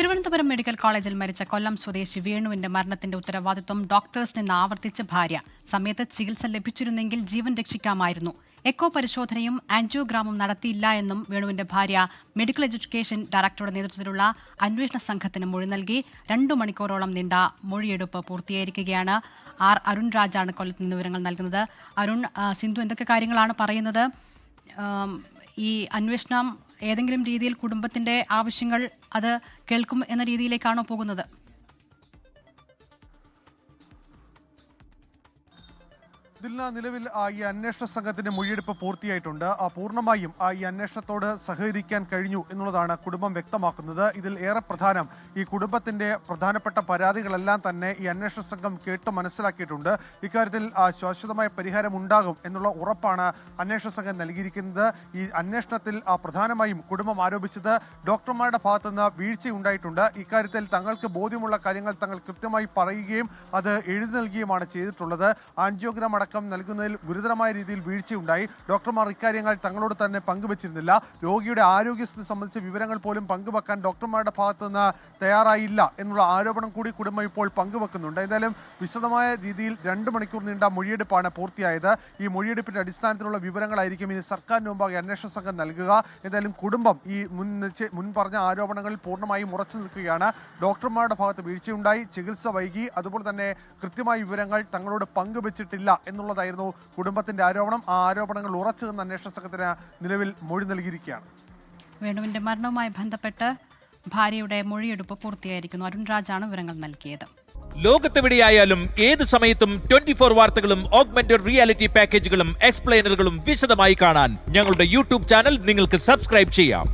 Thiruvananthapuram medical കോളേജിൽ മരിച്ച കൊല്ലം സ്വദേശി വേണുവിന്റെ മരണത്തിന്റെ ഉത്തരവാദിത്വം ഡോക്ടേഴ്സ് നിന്ന് ആവർത്തിച്ച ഭാര്യ. സമയത്ത് ചികിത്സ ലഭിച്ചിരുന്നെങ്കിൽ ജീവൻ രക്ഷിക്കാമായിരുന്നു. എക്കോ പരിശോധനയും ആൻജിയോഗ്രാമും നടത്തിയില്ല എന്നും വേണുവിന്റെ ഭാര്യ മെഡിക്കൽ എഡ്യൂക്കേഷൻ ഡയറക്ടറുടെ നേതൃത്വത്തിലുള്ള അന്വേഷണ സംഘത്തിന് മൊഴി നൽകി രണ്ടു മണിക്കൂറോളം നീണ്ട മൊഴിയെടുപ്പ് പൂർത്തിയായിരിക്കുകയാണ്. ആർ അരുൺ രാജാണ് കൊല്ലത്ത് നിന്ന് വിവരങ്ങൾ നൽകുന്നത്. അരുൺ സിന്ധു എന്തൊക്കെ കാര്യങ്ങളാണ് പറയുന്നത്? ഈ അന്വേഷണം ഏതെങ്കിലും രീതിയിൽ കുടുംബത്തിന്റെ ആവശ്യങ്ങൾ അത് കേൾക്കും എന്ന രീതിയിലേക്കാണോ പോകുന്നത്? ദിൽന നിലവിൽ ഈ അന്വേഷണ സംഘത്തിന്റെ മൊഴിയെടുപ്പ് പൂർത്തിയായിട്ടുണ്ട്. ആ, പൂർണമായും ആ, ഈ അന്വേഷണത്തോട് സഹകരിക്കാൻ കഴിഞ്ഞു എന്നുള്ളതാണ് കുടുംബം വ്യക്തമാക്കുന്നത്. ഇതിൽ ഏറെ പ്രധാനം ഈ കുടുംബത്തിന്റെ പ്രധാനപ്പെട്ട പരാതികളെല്ലാം തന്നെ ഈ അന്വേഷണ സംഘം കേട്ട് മനസ്സിലാക്കിയിട്ടുണ്ട്. ഇക്കാര്യത്തിൽ ശാശ്വതമായ പരിഹാരം ഉണ്ടാകും എന്നുള്ള ഉറപ്പാണ് അന്വേഷണ സംഘം നൽകിയിരിക്കുന്നത്. ഈ അന്വേഷണത്തിൽ ആ, പ്രധാനമായും കുടുംബം ആരോപിച്ചത് ഡോക്ടർമാരുടെ ഭാഗത്തുനിന്ന് വീഴ്ചയുണ്ടായിട്ടുണ്ട്. ഇക്കാര്യത്തിൽ തങ്ങൾക്ക് ബോധ്യമുള്ള കാര്യങ്ങൾ തങ്ങൾ കൃത്യമായി പറയുകയും അത് എഴുതി നൽകുകയുമാണ് ചെയ്തിട്ടുള്ളത്. ആൻജിയോഗ്രാം അടക്കം നൽകുന്നതിൽ ഗുരുതരമായ രീതിയിൽ വീഴ്ചയുണ്ടായി. ഡോക്ടർമാർ ഇക്കാര്യങ്ങൾ തങ്ങളോട് തന്നെ പങ്കുവച്ചിരുന്നില്ല. രോഗിയുടെ ആരോഗ്യസ്ഥിതി സംബന്ധിച്ച വിവരങ്ങൾ പോലും പങ്കുവെക്കാൻ ഡോക്ടർമാരുടെ ഭാഗത്തു നിന്ന് തയ്യാറായില്ല എന്നുള്ള ആരോപണം കൂടി കുടുംബം ഇപ്പോൾ പങ്കുവെക്കുന്നുണ്ട്. എന്തായാലും വിശദമായ രീതിയിൽ രണ്ട് മണിക്കൂർ നീണ്ട മൊഴിയെടുപ്പാണ് പൂർത്തിയായത്. ഈ മൊഴിയെടുപ്പിന്റെ അടിസ്ഥാനത്തിലുള്ള വിവരങ്ങളായിരിക്കും ഇനി സർക്കാരിന് മുമ്പാകെ അന്വേഷണ സംഘം നൽകുക. എന്തായാലും കുടുംബം ഈ മുൻ മുൻ പറഞ്ഞ ആരോപണങ്ങളിൽ പൂർണമായും ഉറച്ചു നിൽക്കുകയാണ്. ഡോക്ടർമാരുടെ ഭാഗത്ത് വീഴ്ചയുണ്ടായി. ചികിത്സ വൈകി. അതുപോലെ തന്നെ കൃത്യമായ വിവരങ്ങൾ തങ്ങളോട് പങ്കുവച്ചിട്ടില്ല എന്നുള്ളതായിരുന്നു കുടുംബത്തിന്റെ ആരോപണം. ആ ആരോപണങ്ങൾ ഉറച്ചു നിന്ന് അന്വേഷണ സംഘത്തിന് നിലവിൽ മൊഴി നൽകിയിരിക്കുകയാണ്. വേണുവിന്റെ മരണവുമായി ബന്ധപ്പെട്ട് ഭാര്യയുടെ മൊഴിയെടുപ്പ് പൂർത്തിയായിരിക്കുന്നു. അരുൺ രാജാണ് വിവരങ്ങൾ നൽകിയത്. ലോകത്തെവിടെയായാലും ഏത് സമയത്തും ട്വന്റി ഫോർ വാർത്തകളും ഓഗ്മെന്റഡ് റിയാലിറ്റി പാക്കേജുകളും എക്സ്പ്ലെയിനറുകളും വിശദമായി കാണാൻ ഞങ്ങളുടെ യൂട്യൂബ് ചാനൽ നിങ്ങൾക്ക് സബ്സ്ക്രൈബ് ചെയ്യാം.